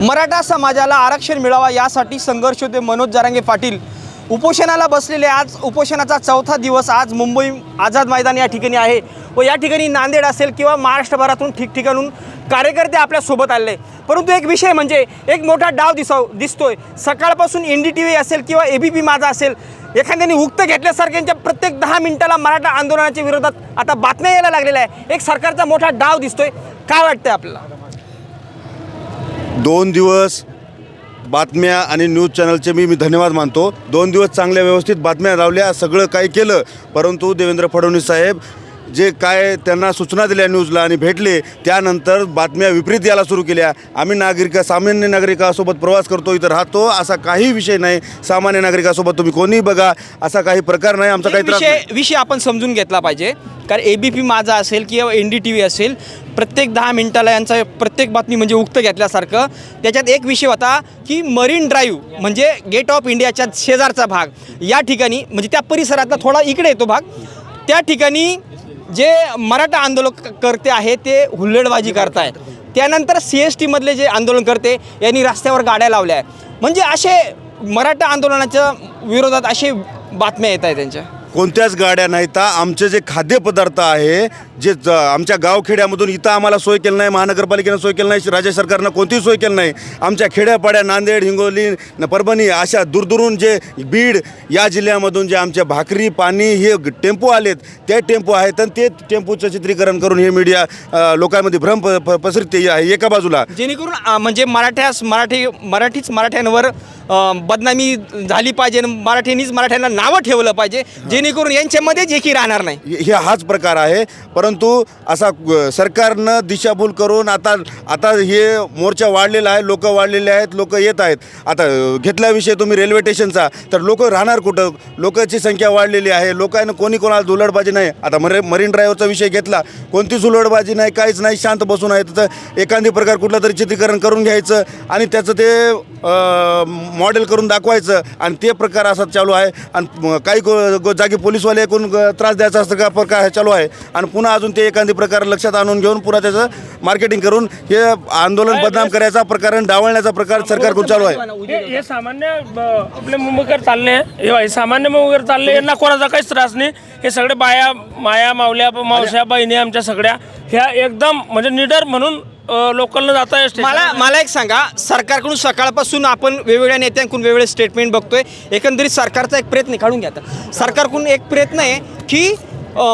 मराठा समाजाला आरक्षण मिळावा यासाठी संघर्ष होते मनोज जारांगे पाटील. उपोषणाला बसलेले आज उपोषणाचा चौथा दिवस आज मुंबई आझाद मैदान या ठिकाणी आहे. व या ठिकाणी नांदेड असेल किंवा महाराष्ट्रभरातून ठिकठिकाणून कार्यकर्ते आपल्यासोबत आले. परंतु एक विषय म्हणजे एक मोठा डाव दिसाव दिसतोय. सकाळपासून एन डी टी व्ही असेल किंवा ए बी पी माझा असेल एखाद्याने उक्त घेतल्यासारख्यांच्या प्रत्येक दहा मिनिटाला मराठा आंदोलनाच्या विरोधात आता बातम्या यायला लागलेल्या आहे. एक सरकारचा मोठा डाव दिसतोय. काय वाटतंय आपल्याला? दोन दिवस बातम्या आणि न्यूज चॅनलचे मी मी धन्यवाद मानतो. दोन दिवस चांगल्या व्यवस्थित बातम्या लावल्या सगळं काही केलं. परंतु देवेंद्र फडणवीस साहेब जे काय त्यांना सूचना दिल्या न्यूजला आणि भेटले त्यानंतर बातम्या विपरीत यायला सुरू केल्या. आम्ही नागरिक सामान्य नागरिकासोबत प्रवास करतो इथं राहतो. असा काही विषय नाही. सामान्य नागरिकासोबत तुम्ही कोणीही बघा. असा काही प्रकार नाही. आमचा काही विषय. विषय आपण समजून घेतला पाहिजे. कारण ए बी पी माझा असेल किंवा एन डी टी व्ही असेल प्रत्येक दहा मिनिटाला यांचा प्रत्येक बातमी म्हणजे उक्त घेतल्यासारखं. त्याच्यात एक विषय होता की मरीन ड्राईव्ह म्हणजे गेट ऑफ इंडियाच्या शेजारचा भाग. या ठिकाणी म्हणजे त्या परिसरातला थोडा इकडे येतो भाग. त्या ठिकाणी जे मराठा आंदोलन करते आहे ते हुल्लडबाजी करतायत. त्यानंतर सी एस टीमधले जे आंदोलन करते यांनी रस्त्यावर गाड्या लावल्या. आहेत म्हणजे असे मराठा आंदोलनाच्या विरोधात असे बातम्या येत आहेत त्यांच्या. कोणत्याच गाड्या नाहीत. आमचे जे खाद्यपदार्थ आहे जे ज- आमच्या गावखेड्यामधून इथं आम्हाला सोय केलं नाही महानगरपालिकेनं सोय केलं नाही राज्य सरकारनं कोणतीही सोय केली नाही. आमच्या खेड्यापाड्या नांदेड हिंगोली न परभणी अशा दूरदूरून जे बीड या जिल्ह्यामधून जे आमच्या भाकरी पाणी हे टेम्पो आलेत ते टेम्पो आहेत आणि ते टेम्पोचं चित्रीकरण करून हे मीडिया लोकांमध्ये भ्रम प- प- पसरते आहे एका बाजूला. जेणेकरून म्हणजे मराठ्यास मराठी मराठीच मराठ्यांवर बदनामी झाली पाहिजे आणि मराठ्यांना नावं ठेवलं पाहिजे जेणेकरून यांच्यामध्येच की राहणार नाही. हे हाच प्रकार आहे. परंतु असा सरकारनं दिशाभूल करून आता आता हे मोर्चा वाढलेला आहे लोक वाढलेले आहेत लोक येत आहेत. आता घेतला विषय तुम्ही रेल्वे स्टेशनचा तर लोक राहणार कुठं? लोकांची संख्या वाढलेली आहे. लोकांना कोणी कोणाला धुलडबाजी नाही. आता मरे मरीन ड्रायव्हरचा विषय घेतला. कोणतीच उलडबाजी नाही काहीच नाही शांत बसून आहे. तिथं एखादी प्रकार कुठलं तरी चित्रीकरण करून घ्यायचं आणि त्याचं ते मॉडेल करून दाखवायचं आणि ते प्रकार असा चालू आहे. आणि काही गो- जागी पोलीसवाले कोण ग- त्रास द्यायचा असं का प्रकार चालू आहे. आणि पुन्हा अजून ते एखादी प्रकार लक्षात आणून घेऊन पुन्हा त्याचं मार्केटिंग करून हे आंदोलन बदनाम करायचा प्रकार आणि डावलण्याचा प्रकार सरकारकडून चालू आहे. हे सामान्य आपले मुंबईकर चालले. हे सामान्य मुंबईकर चालले. यांना कोणाचा काहीच त्रास नाही. हे सगळे बाया माया मावल्या मावश्या बहिणी आमच्या सगळ्या ह्या एकदम म्हणजे निडर म्हणून लोकलनं जाता येईल मला मला एक सांगा सरकारकडून सकाळपासून आपण वेगवेगळ्या नेत्यांकडून वेगवेगळे स्टेटमेंट बघतोय. एकंदरीत सरकारचा एक प्रयत्न आहे, काढून घ्या आता. सरकारकडून एक प्रयत्न आहे की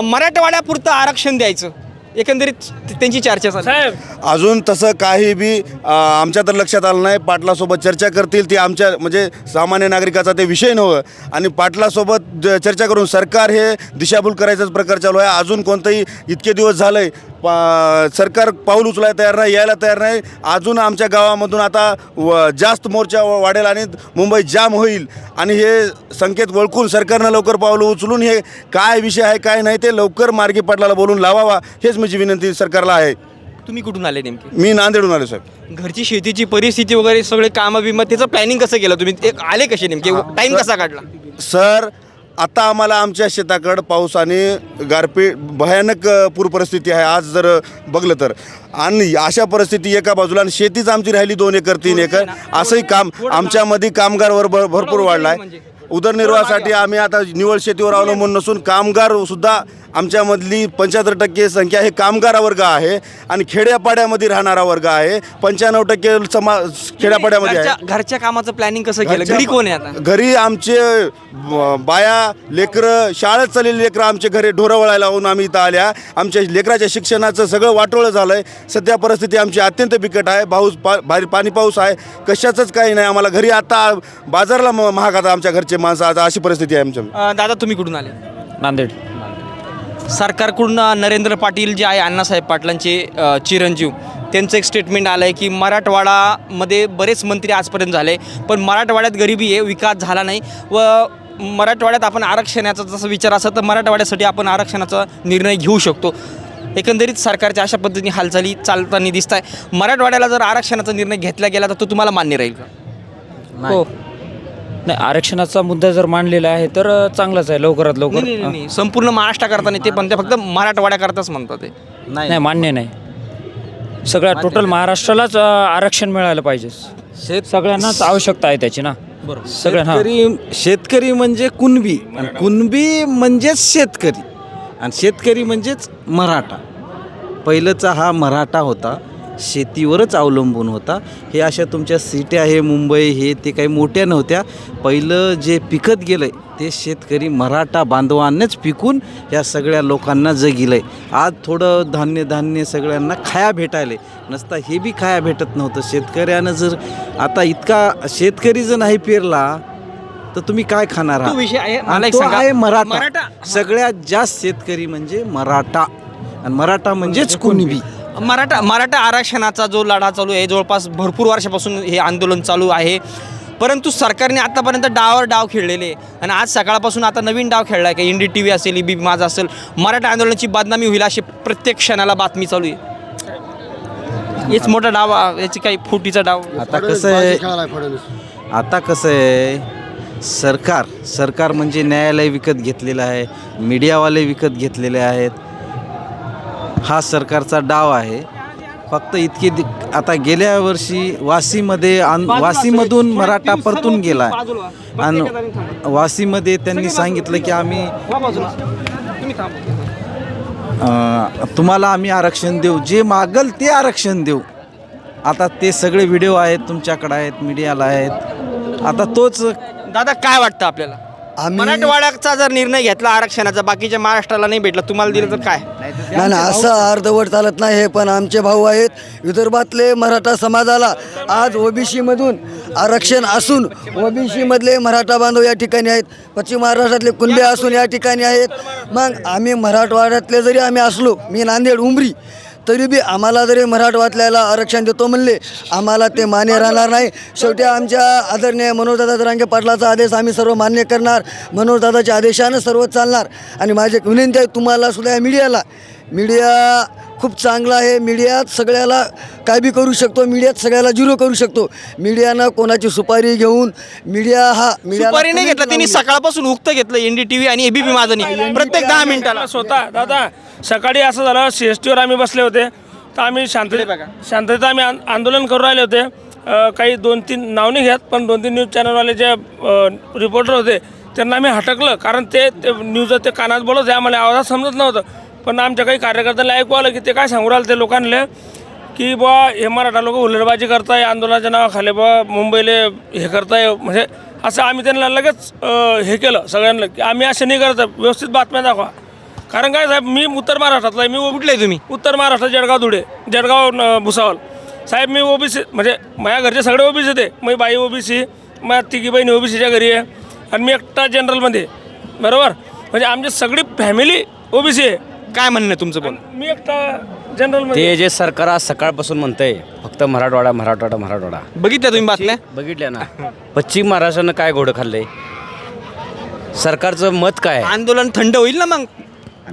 मराठवाड्यापुरतं आरक्षण द्यायचं. एकंदरीत त्यांची चर्चा आहे. साहेब. अजून तसं काही बी आमच्या तर लक्षात आलं नाही. पाटलासोबत चर्चा करतील ती आमच्या म्हणजे सामान्य नागरिकाचा ते विषय नव्हतं. आणि पाटलासोबत चर्चा करून सरकार हे दिशाभूल करायचाच प्रकार चालू आहे. अजून कोणतंही इतके दिवस झालंय पा सरकार पाऊल उचलायला तयार नाही यायला तयार नाही. अजून आमच्या गावामधून आता व जास्त मोर्चा वाढेल आणि मुंबई जाम होईल. आणि हे संकेत ओळखून सरकारनं लवकर पावलं उचलून हे काय विषय आहे काय नाही ते लवकर मार्गी पाटलाला बोलून लावावा हेच माझी विनंती सरकारला आहे. तुम्ही कुठून आले नेमके? मी नांदेडून आलो साहेब. घरची शेतीची परिस्थिती वगैरे सगळे कामं बिमं त्याचं प्लॅनिंग कसं केलं तुम्ही? ते आले कसे नेमके? टाइम कसा काढला? सर आता आम्हाला आमच्या शेताकडं पाऊस आणि गारपीट भयानक पूर परिस्थिती आहे आज जर बघलं तर. आणि अशा परिस्थिती एका बाजूला आणि शेतीच आमची राहिली दोन एकर तीन एकर. असंही काम आमच्यामध्ये कामगार वर भर- भरपूर वाढला आहे उदरनिर्वाहासाठी आम्ही आता निवड शेतीवर अवलंबून नसून कामगार सुद्धा आमच्यामधली पंच्याहत्तर टक्के संख्या हे कामगार वर्ग आहे आणि खेड्यापाड्यामध्ये राहणारा वर्ग आहे. पंच्याण्णव टक्के समा खेड्यापाड्यामध्ये आहे. घरच्या घरच्या कामाचं प्लॅनिंग कसं केलं? घरी कोण आहे आता? घरी आमचे बाया लेकरं शाळेत चाललेली लेकरं आमच्या घरी ढोरं वळायला लावून आम्ही इथं आल्या. आमच्या लेकराच्या शिक्षणाचं सगळं वाटोळं झालं आहे सध्या परिस्थिती आमची अत्यंत बिकट आहे. पाऊस पा भारी पाणी पाऊस आहे. कशाचंच काही नाही. आम्हाला घरी आता बाजारला म- महाग आता आमच्या घरचे माणसं आता अशी परिस्थिती आहे आमच्या. अं, दादा तुम्ही कुठून आले? नांदेड. सरकारकडून अ, नरेंद्र पाटील जे आहे अण्णासाहेब पाटलांचे अ, चिरंजीव त्यांचं एक स्टेटमेंट आलं आहे की मराठवाडामध्ये बरेच मंत्री आजपर्यंत झाले पण मराठवाड्यात गरिबी आहे विकास झाला नाही. व मराठवाड्यात आपण आरक्षणाचा जसं विचार असेल तर मराठवाड्यासाठी आपण आरक्षणाचा निर्णय घेऊ शकतो. एकंदरीत सरकारच्या अशा पद्धतीने हालचाली चालताना दिसत आहे मराठवाड्याला जर आरक्षणाचा निर्णय घेतला गेला तर तो तुम्हाला मान्य राहील का? हो. नाही आरक्षणाचा मुद्दा जर मांडलेला आहे तर चांगलाच आहे लवकरात लवकर. नाही, नाही. संपूर्ण महाराष्ट्राकरता नाही ते पण ते फक्त मराठवाड्याकरताच म्हणतात ते. नाही. मान्य नाही. सगळ्या टोटल महाराष्ट्रालाच अ, आरक्षण मिळालं पाहिजे. शेत सगळ्यांनाच आवश्यकता आहे त्याची ना. बरोबर. सगळ्यांना. शेतकरी शेतकरी म्हणजे कुणबी. आणि कुणबी म्हणजेच शेतकरी. आणि शेतकरी म्हणजेच मराठा. पहिलंचा हा मराठा होता. शेतीवरच अवलंबून होता हे अशा तुमच्या सिटी आहे मुंबई हे ते काही मोठ्या नव्हत्या पहिलं जे पिकत गेलं आहे ते शेतकरी मराठा बांधवांनीच पिकून या सगळ्या लोकांना जगिलं आहे आज थोडं धान्य धान्य सगळ्यांना खाया भेटायले नसता हे बी खाया भेटत नव्हतं शेतकऱ्यानं जर आता इतका शेतकरी जर नाही पेरला तर तुम्ही काय खाणार आहात? विषय आहे. मला आणि एक तो सांगा. आहे मराठा मराठा. सगळ्यात जास्त शेतकरी म्हणजे मराठा आणि मराठा म्हणजेच कुणबी मराठा मराठा आरक्षणाचा जो लढा चालू आहे जवळपास भरपूर वर्षापासून हे आंदोलन चालू आहे. परंतु सरकारने आतापर्यंत डावावर डाव खेळलेले आणि आज सकाळपासून आता नवीन डाव खेळला आहे. का इंडी टी व्ही असेल ई बी माझा असेल मराठा आंदोलनाची बदनामी होईल अशी प्रत्येक क्षणाला बातमी चालू आहे. हेच मोठा डाव याची काही फुटीचा डाव. आता कसं आहे आता कसं आहे सरकार सरकार म्हणजे न्यायालय विकत घेतलेलं आहे मीडियावाले विकत घेतलेले आहेत. हा सरकारचा डाव आहे. फक्त इतकी दि- आता गेल्या वर्षी वाशीमध्ये आन वाशीमधून मराठा परतून गेला आणि वाशीमध्ये त्यांनी सांगितलं की आम्ही अं, तुम्हाला आम्ही आरक्षण देऊ. जे मागल ते आरक्षण देऊ. आता ते सगळे व्हिडिओ आहेत तुमच्याकडे आहेत मीडियाला आहेत. आता तोच दादा काय वाटतं आपल्याला? आम्ही- मराठवाड्याचा जर निर्णय घेतला आरक्षणाचा बाकीच्या महाराष्ट्राला नाही भेटला तुम्हाला दिलं तर काय? नाही नाही असं अर्धवट चालत नाही हे पण आमचे भाऊ आहेत. विदर्भातले मराठा समाजाला आज ओबीसीमधून आरक्षण असून ओबीसीमधले मराठा बांधव या ठिकाणी आहेत. पश्चिम महाराष्ट्रातले कुणबे असून या ठिकाणी आहेत. मग आम्ही मराठवाड्यातले जरी आम्ही असलो मी नांदेड उमरी तरी बी आम्हाला जरी मराठवाड्यातल्याला आरक्षण देतो म्हणले आम्हाला ते मान्य राहणार नाही. शेवटी आमच्या आदरणीय मनोजदादा जरांगे पाटलाचा आदेश आम्ही सर्व मान्य करणार. मनोजदादाच्या आदेशानं सर्व चालणार. आणि माझी एक विनंती आहे तुम्हाला सुद्धा या मीडियाला मीडिया खूप चांगला आहे. मीडियात सगळ्याला काय बी करू शकतो. मीडियात सगळ्याला झिरो करू शकतो. मीडियानं कोणाची सुपारी घेऊन मीडिया हा मीडियाला सुपारी नाही घेतला. त्यांनी. सकाळपासून उक्त घेतलं. एनडी टीव्ही आणि एबीपी माझं नाही प्रत्येक दहा मिनिटाला. स्वतः. दादा सकाळी असं झालं सी एस टीवर आम्ही बसले होते. तर आम्ही शांततेत शांततेत आम्ही आं- आंदोलन करू राहिले होते. काही दोन तीन नाव नाही घेत पण दोन तीन न्यूज चॅनलवाले जे रिपोर्टर होते त्यांना आम्ही हटकलं. कारण ते ते न्यूज ते कानात बोलत होते. आम्हाला आवाजात समजत नव्हतं. पण आमच्या काही कार्यकर्त्याला ऐकू आलं की ते काय सांगू राहिले ते लोकांना की बा हे मराठा लोक हुलरबाजी करताय आंदोलनाच्या नावाखाली बा मुंबईले हे करताय. म्हणजे असं आम्ही त्यांना लगेच हे केलं सगळ्यांना की आम्ही असे नाही करत व्यवस्थित बातम्या दाखवा. कारण काय साहेब मी उत्तर महाराष्ट्रातला आहे मी कुठले तुम्ही. उत्तर महाराष्ट्र जळगाव धुळे जळगाव न- भुसावळ. साहेब मी ओबीसी म्हणजे माझ्या घरचे सगळे ओबीसी ते मी बाई ओबीसी माझ्या तिघी बहिणी ओबीसीच्या घरी आहे. आणि मी एकटा जनरलमध्ये बरोबर? म्हणजे आमची सगळी फॅमिली ओबीसी आहे. काय म्हणणं आहे तुमचं पण मी एकटा जनरलमध्ये ते जे सरकार आज सकाळपासून म्हणतंय फक्त मराठवाडा मराठवाडा मराठवाडा. बघितल्या तुम्ही बातम्या? बघितल्या ना. पश्चिम महाराष्ट्रानं काय घोडं खाल्लंय? सरकारचं मत काय? आहे? आंदोलन थंड होईल ना मग?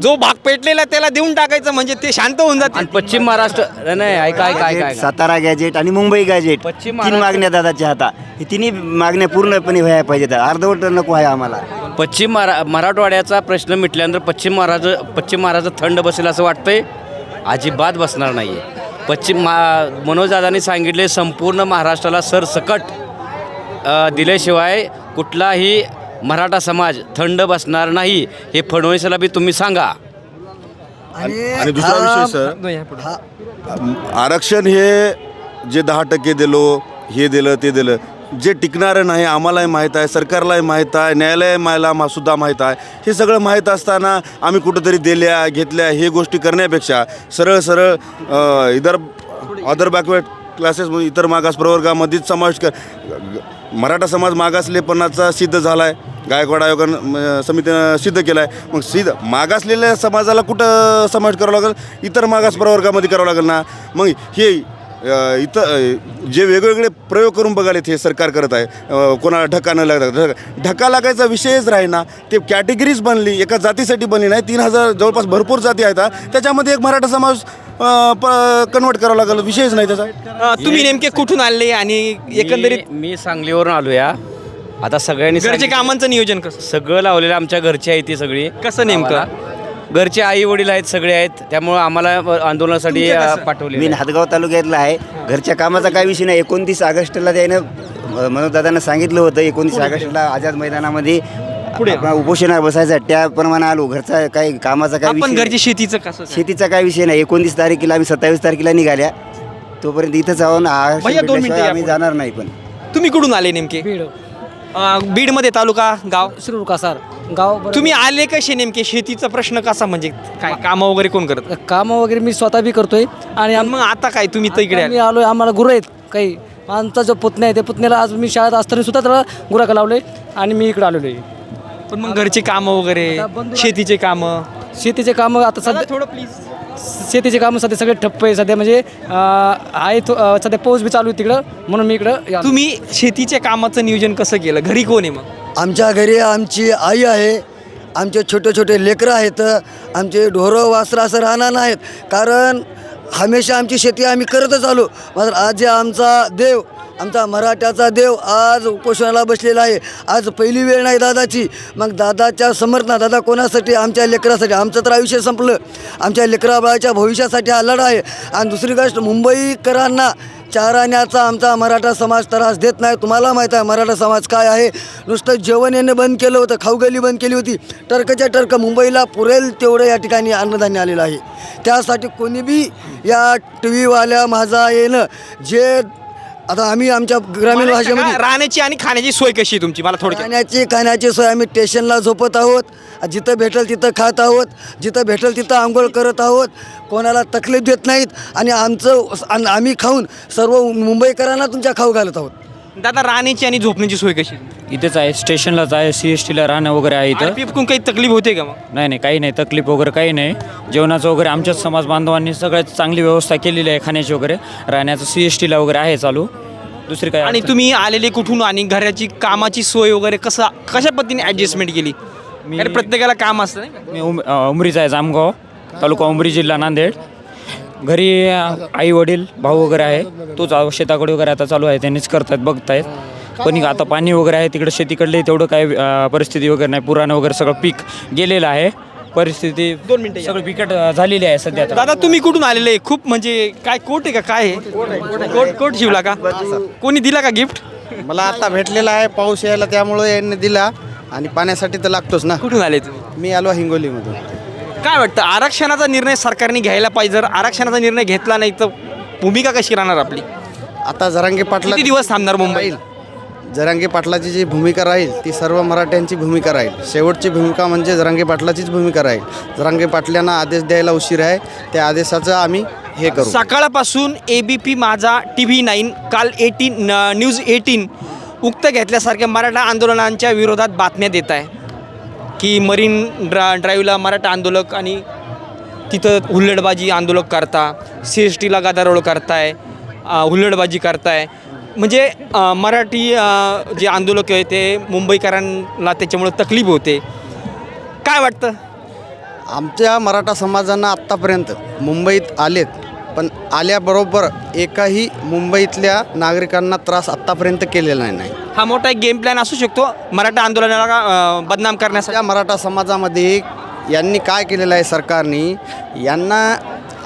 जो भाग पेटलेला त्याला देऊन टाकायचं म्हणजे ते शांत होऊन जाते आणि पश्चिम महाराष्ट्र नाही, नाही ऐका ऐका ऐका ऐका. सातारा गॅजेट आणि मुंबई गॅजेट पश्चिम तीन महाराष्ट्र- मागण्या दादाच्या हाता ही तिन्ही मागण्या पूर्णपणे व्हायला पाहिजेत. अर्धवट नको आहे आम्हाला. पश्चिम मरा मराठवाड्याचा प्रश्न मिटल्यानंतर पश्चिम महाराज पश्चिम महाराज थंड बसेल असं वाटतंय. अजिबात बसणार नाही आहे पश्चिम मा मनोजदादांनी सांगितले संपूर्ण महाराष्ट्राला सरसकट दिल्याशिवाय कुठलाही मराठा समाज थंड बसणार नाही. हे फडणवीसला बी तुम्ही सांगा. आणि आणि दुसरा विषय सर. आरक्षण हे जे दहा टक्के दिलो हे दिलं ते दिलं. जे टिकणारं नाही आम्हालाही माहीत आहे सरकारलाही माहीत आहे न्यायालयाला मा सुद्धा माहीत आहे. हे सगळं माहीत असताना आम्ही कुठंतरी दिल्या घेतल्या हे गोष्टी करण्यापेक्षा सरळ सरळ इतर अदर बॅकवर्ड क्लासेस इतर मागास प्रवर्गामध्येच समावेश कर मराठा समाज मागासलेपणाचा सिद्ध झाला आहे गायकवाड आयोगानं समितीनं सिद्ध केला आहे मग सिद्ध मागासलेल्या समाजाला कुठं समावेश करावा लागेल? इतर मागास प्रवर्गामध्ये करावं लागेल ना? मग हे इथं जे वेगवेगळे प्रयोग करून बघालेत हे सरकार करत आहे. कोणाला धक्का न लागता धक्का धक्का लागायचा विषयच राही ना ते कॅटेगरीज बनली एका जातीसाठी बनली नाही. तीन हजार जवळपास भरपूर जाती आहेत. त्याच्यामध्ये एक मराठा समाज कन्वर्ट करावा लागेल विषयच नाही त्याचा. तुम्ही नेमके कुठून आले आणि एकंदरीत मी मी सांगलीवरून आलो या आता सगळ्यांनी घरचे कामांचं नियोजन कसं? सगळं लावलेलं आमच्या घरची आहे ती सगळी. कसं नेमकं? घरचे आई वडील आहेत सगळे आहेत. त्यामुळं आम्हाला आंदोलनासाठी पाठवले मी हातगाव तालुक्यातला आहे. घरच्या कामाचा काय विषय नाही. एकोणतीस ऑगस्टला त्यानं मनोजदादांना सांगितलं होतं एकोणतीस ऑगस्टला आझाद मैदानामध्ये आपण उपोषणावर बसायचं त्याप्रमाणे आलो. घरचा काही कामाचा काय आपण विषय घरचे. शेतीचं कसं शेतीचा काय विषय नाही. एकोणतीस तारखेला आम्ही सत्तावीस तारखेला निघाल्या. तोपर्यंत इथंच आहोत आम्ही जाणार नाही पण. तुम्ही कुठून आले नेमके? बीडमध्ये तालुका गाव? शिरूर कासार. गाव तुम्ही आले कसे नेमके? शेतीचा प्रश्न कसा म्हणजे काय कामं वगैरे कोण करत? कामं वगैरे मी स्वतः बी करतोय. आणि आम- मग आता काय? तुम्ही तर इकडे मी आले. आलोय आम्हाला गुरं आहेत. काही आमचा जो पुतण्या आहे त्या पुतण्याला आज मी शाळेत असताना सुद्धा त्याला गुराका लावले आणि मी इकडे आलेलो आहे पण मग घरचे कामं वगैरे बंधू- शेतीचे कामं? शेतीचे कामं आता सध्या थोडं प्लीज शेतीचे कामं सध्या सगळे ठप्प आहे. सध्या म्हणजे अं, आहे थो- अं, सध्या पाऊस बी चालू आहे तिकडं म्हणून मी इकडं या- तुम्ही शेतीच्या कामाचं नियोजन कसं केलं? घरी कोण आहे मग? आमच्या घरी आमची आई आहे. आमचे छोटे छोटे लेकरं आहेत. आमचे ढोरं वासरं असं राहणार नाहीत. कारण हमेशा आमची शेती आम्ही करतच आलो. मात्र आज जे आमचा देव आमचा मराठ्याचा देव आज उपोषणाला बसलेला आहे. आज पहिली वेळ नाही दादाची. मग दादाच्या समर्थना दादा कोणासाठी? आमच्या लेकरासाठी. आमचं तर आयुष्य संपलं. आमच्या लेकराबाळाच्या भविष्यासाठी हा लढा आहे. आणि दुसरी गोष्ट मुंबईकरांना चाराण्याचा आमचा मराठा समाज त्रास देत नाही. तुम्हाला माहीत आहे मराठा समाज काय आहे? नुसतं जेवण येणं बंद केलं होतं खाऊगली बंद केली होती. टर्कच्या टर्क मुंबईला पुरेल तेवढं या ठिकाणी अन्नधान्य आलेलं आहे. त्यासाठी कोणीबी या टी व्हीवाल्या माझा येणं जे आता आम्ही आमच्या ग्रामीण मला भाषेमध्ये राहण्याची आणि खाण्याची सोय कशी आहे तुमची? मला थोडक्यात. खाण्याची खाण्याची सोय आम्ही स्टेशनला झोपत आहोत. जिथं भेटेल तिथं खात आहोत. जिथं भेटेल तिथं आंघोळ करत आहोत. कोणाला तकलीफ देत नाहीत. आणि आमचं आणि आम्ही खाऊन सर्व मुंबईकरांना तुमच्या खाऊ घालत आहोत. दादा राहण्याची आणि झोपण्याची सोय कशी? आहे? इथेच आहे स्टेशनलाच आहे सी एस टीला राहणं वगैरे आहे इथं. कडून काही तकलीफ होते का मग? नाही नाही काही नाही तकलीफ वगैरे काही नाही. जेवणाचं वगैरे आमच्याच समाज बांधवांनी सगळ्यात चांगली व्यवस्था केलेली आहे खाण्याची वगैरे. राहण्याचं सी एस टीला वगैरे आहे चालू. दुसरी काय आणि तुम्ही आलेले कुठून आणि घराची कामाची सोय वगैरे कसं कशा पद्धतीने ॲडजस्टमेंट केली? मी- कारण प्रत्येकाला काम असतं नाही का? मी उम अ, उमरीचा आहे जामगाव तालुका उमरी जिल्हा नांदेड. घरी आई वडील भाऊ वगैरे आहे. तोच शेताकडे वगैरे आता चालू आहे. त्यांनीच करतायत बघतायत. पण आता पाणी वगैरे आहे तिकडे शेतीकडले तेवढं काय परिस्थिती वगैरे नाही. पुराणं वगैरे सगळं पीक गेलेलं आहे. परिस्थिती दोन मिनिटं. सगळं बिकट झालेली आहे सध्या. दादा तुम्ही कुठून आलेले? खूप म्हणजे काय कोट आहे का? काय आहे? कोट कोट शिवला का? कोणी दिला का गिफ्ट? मला आता भेटलेला आहे पाऊस यायला त्यामुळं यांनी दिला. आणि पाण्यासाठी तर लागतोच ना. कुठून आले तुम्ही? मी आलो हिंगोलीमधून. काय वाटतं? आरक्षणाचा निर्णय सरकारने घ्यायला पाहिजे. जर आरक्षणाचा निर्णय घेतला नाही तर भूमिका कशी राहणार आपली? आता जरांगे पाटला किती दिवस थांबणार मुंबई राहील. जरांगे पाटलाची जी भूमिका राहील ती सर्व मराठ्यांची भूमिका राहील. शेवटची भूमिका म्हणजे जरांगे पाटलाचीच भूमिका राहील. जरांगे पाटलांना आदेश द्यायला उशीर आहे. त्या आदेशाचं आम्ही हे करू. सकाळपासून A B P Majha T V nine काल एटीन न्यूज एटीन उक्त घेतल्यासारख्या मराठा आंदोलनांच्या विरोधात बातम्या देत आहे. की मरीन ड्रा ड्राईव्हला मराठा आंदोलक आणि तिथं हुल्लडबाजी आंदोलक करता सी एस टीला गदारोळ करताय हुल्लडबाजी करताय. म्हणजे मराठी जे आंदोलक आहे ते मुंबईकरांना त्याच्यामुळे तकलीफ होते. काय वाटतं? आमच्या मराठा समाजांना आत्तापर्यंत मुंबईत आलेत पण आल्याबरोबर एकाही मुंबईतल्या नागरिकांना त्रास आत्तापर्यंत केलेला नाही. हा मोठा एक गेम प्लॅन असू शकतो मराठा आंदोलनाला अ, बदनाम करण्यासाठी. या मराठा समाजामध्ये यांनी काय केलेलं आहे सरकारने? यांना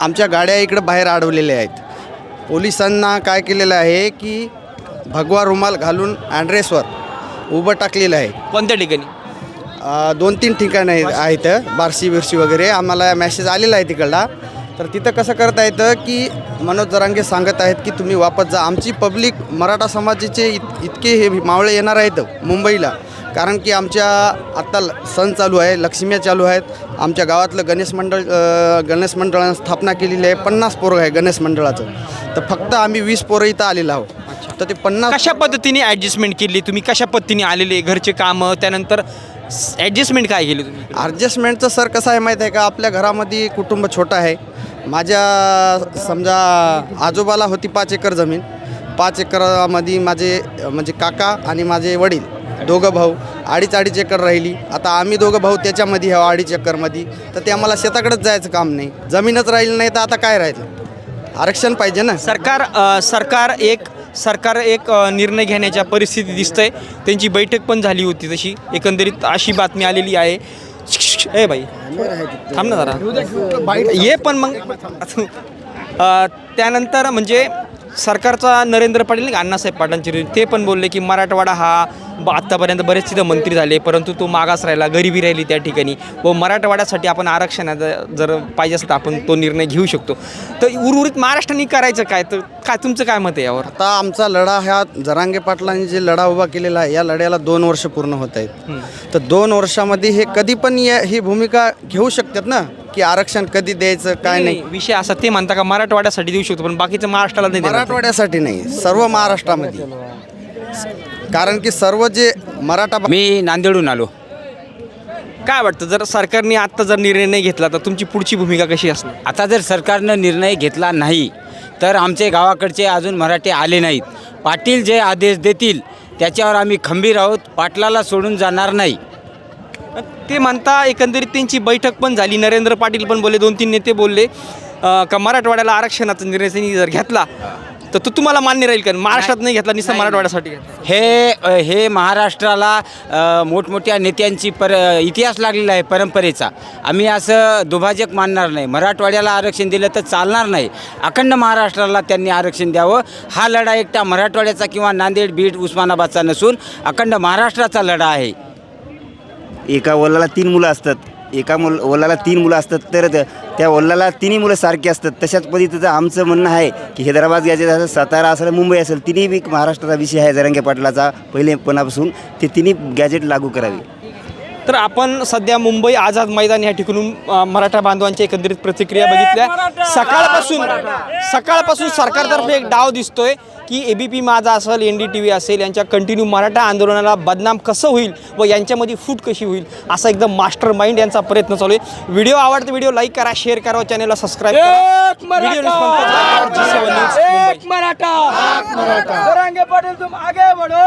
आमच्या गाड्या इकडं बाहेर अडवलेल्या आहेत. पोलिसांना काय केलेलं आहे की भगवा रुमाल घालून ॲड्रेसवर उभं टाकलेलं आहे. कोणत्या ठिकाणी? अ, दोन तीन ठिकाणं आहेत आहेत बारशी बिरशी वगैरे. आम्हाला मॅसेज आलेला आहे तिकडला. तर तिथं कसं करता येतं की मनोज जरांगे सांगत आहेत की तुम्ही वापस जा. आमची पब्लिक मराठा समाजाचे इत इतके हे मावळे येणार आहेत मुंबईला. कारण की आमच्या आत्ता सण चालू आहे लक्ष्म्या चालू आहेत. आमच्या गावातलं गणेश मंडळ गणेश मंडळानं स्थापना केलेली आहे. पन्नास पोरं आहे गणेश मंडळाचं. तर फक्त आम्ही वीस पोरं इथं आलेलो आहोत. तर ते पन्नास कशा पद्धतीने ॲडजस्टमेंट केली तुम्ही? कशा पद्धतीने आलेले? घरचे कामं त्यानंतर ॲडजस्टमेंट काय केली तुम्ही ॲडजस्टमेंटचं सर कसं आहे माहीत आहे का? आपल्या घरामध्ये कुटुंब छोटं आहे. माझ्या समजा आजोबाला होती पाच एकर जमीन. पाच एकरामध्ये माझे म्हणजे काका आणि माझे वडील दोघं भाऊ अडीच अडीच एकर राहिली. आता आम्ही दोघं भाऊ त्याच्यामध्ये ह्या अडीच एकरमध्ये. तर ते आम्हाला शेताकडेच जायचं काम नाही. जमीनच राहिली नाही तर आता काय राहिलं? आरक्षण पाहिजे ना. सरकार अ, सरकार एक सरकार एक अ, निर्णय घेण्याच्या परिस्थिती दिसतंय. त्यांची बैठक पण झाली होती तशी. एकंदरीत अशी बातमी आलेली आहे. ए बाई थांब ना जरा. ये पण मग त्यानंतर म्हणजे सरकारचा नरेंद्र पाटील नाही अण्णासाहेब पाटलांचे ते पण बोलले की मराठवाडा हा ब- आत्तापर्यंत बरेच तिथं मंत्री झाले परंतु तो मागास राहिला गरिबी राहिली त्या ठिकाणी. व मराठवाड्यासाठी आपण आरक्षणाचा जर पाहिजे असतं आपण तो निर्णय घेऊ शकतो. तर उर्वरित महाराष्ट्राने करायचं काय? तर काय तुमचं काय मत आहे यावर? आता आमचा लढा ह्या जरांगे पाटलांनी जे लढा उभा केलेला आहे या लढ्याला दोन वर्ष पूर्ण होत आहेत. तर दोन वर्षामध्ये हे कधी पण या- ही भूमिका घेऊ शकतात ना? की आरक्षण कधी द्यायचं काय नाही विषय असा ते म्हणता का मराठवाड्यासाठी देऊ शकतो पण बाकीचं महाराष्ट्राला नाही देणार. मराठवाड्यासाठी नाही सर्व महाराष्ट्रामध्ये. कारण की सर्व जे मराठा मी नांदेडहून आलो. काय वाटतं जर सरकारने आत्ता जर निर्णय नाही घेतला तर तुमची पुढची भूमिका कशी असणार? आता जर सरकारनं निर्णय घेतला नाही तर आमचे गावाकडचे अजून मराठी आले नाहीत. पाटील जे आदेश देतील त्याच्यावर आम्ही खंबीर आहोत पाटलाला सोडून जाणार नाही. ते म्हणता एकंदरीत त्यांची बैठक पण झाली. नरेंद्र पाटील पण बोलले दोन तीन नेते बोलले. अं, का मराठवाड्याला आरक्षणाचा निर्णय त्यांनी जर घेतला तर तो तुम्हाला मान्य राहील का? महाराष्ट्रात नाही घेतला निसं मराठवाड्यासाठी घेतला. हे हे महाराष्ट्राला अ, मोठमोठ्या नेत्यांची पर इतिहास लागलेला आहे परंपरेचा. आम्ही असं दुभाजक मानणार नाही. मराठवाड्याला आरक्षण दिलं तर चालणार नाही. अखंड महाराष्ट्राला त्यांनी आरक्षण द्यावं. हा लढा एकटा मराठवाड्याचा किंवा नांदेड बीड उस्मानाबादचा नसून अखंड महाराष्ट्राचा लढा आहे. एका वल्लाला तीन मुलं असतात. एका मुल वल्लाला तीन मुलं असतात तर त्या- वल्लाला तिन्ही मुलं सारखी असतात. तशाच पद्धतीचं आमचं म्हणणं आहे की हैदराबाद घ्यायचं असेल सातारा असेल मुंबई असेल तिन्ही बी महाराष्ट्राचा विषय आहे जरंगे पाटलाचा पहिलेपणापासून. ते तिन्ही गॅजेट लागू करावी. तर आपण सध्या मुंबई आझाद मैदान या ठिकाणून मराठा बांधवांच्या एकंदरीत प्रतिक्रिया बघितल्या. सकाळपासून सकाळपासून सरकारतर्फे एक डाव दिसतोय की ए बी पी माझा असेल एन डी टी व्ही असेल यांच्या कंटिन्यू मराठा आंदोलनाला बदनाम कसं होईल व यांच्यामध्ये फूट कशी होईल असा एकदम मास्टर माइंड यांचा प्रयत्न चालू आहे. व्हिडिओ आवडते व्हिडिओ लाईक करा शेअर करा व चॅनलला सबस्क्राईब करा. व्हिडिओ response साठी G7 News, मुंबई. मराठा! मराठा! पाटील तुम आगे बढ़ो!